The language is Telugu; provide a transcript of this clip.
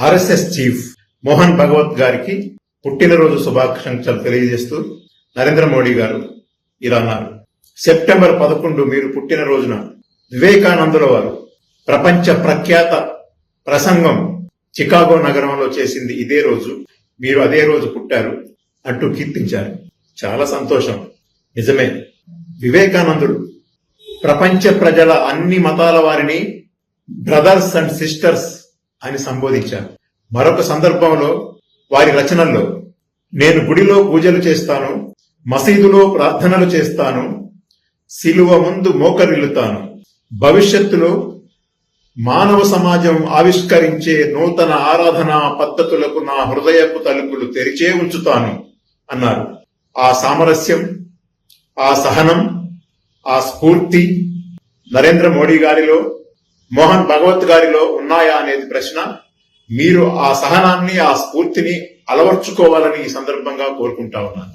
ఆర్ఎస్ఎస్ చీఫ్ మోహన్ భగవత్ గారికి పుట్టినరోజు శుభాకాంక్షలు తెలియజేస్తూ నరేంద్ర మోడీ గారు ఇలా అన్నారు. సెప్టెంబర్ పదకొండు మీరు పుట్టిన రోజున వివేకానందుల వారు ప్రపంచ ప్రఖ్యాత ప్రసంగం చికాగో నగరంలో చేసింది ఇదే రోజు. మీరు అదే రోజు పుట్టారు అంటూ కీర్తించారు. చాలా సంతోషం. నిజమే. వివేకానందుడు ప్రపంచ ప్రజల అన్ని మతాల వారిని బ్రదర్స్ అండ్ సిస్టర్స్ అని సంబోధించారు. మరొక సందర్భంలో వారి రచనల్లో నేను గుడిలో పూజలు చేస్తాను మసీదులో ప్రార్థనలు చేస్తాను శిలువ ముందు మోకరిల్లుతాను. భవిష్యత్తులో మానవ సమాజం ఆవిష్కరించే నూతన ఆరాధనా పద్ధతులకు నా హృదయపు తలుపులు తెరిచే ఉంచుతాను అన్నారు. ఆ సామరస్యం ఆ సహనం ఆ స్ఫూర్తి నరేంద్ర మోడీ గారిలో మోహన్ భగవత్ గారిలో ఉన్నాయా అనేది ప్రశ్న. మీరు ఆ సహనాన్ని ఆ స్ఫూర్తిని అలవర్చుకోవాలని ఈ సందర్భంగా కోరుకుంటా ఉన్నాను.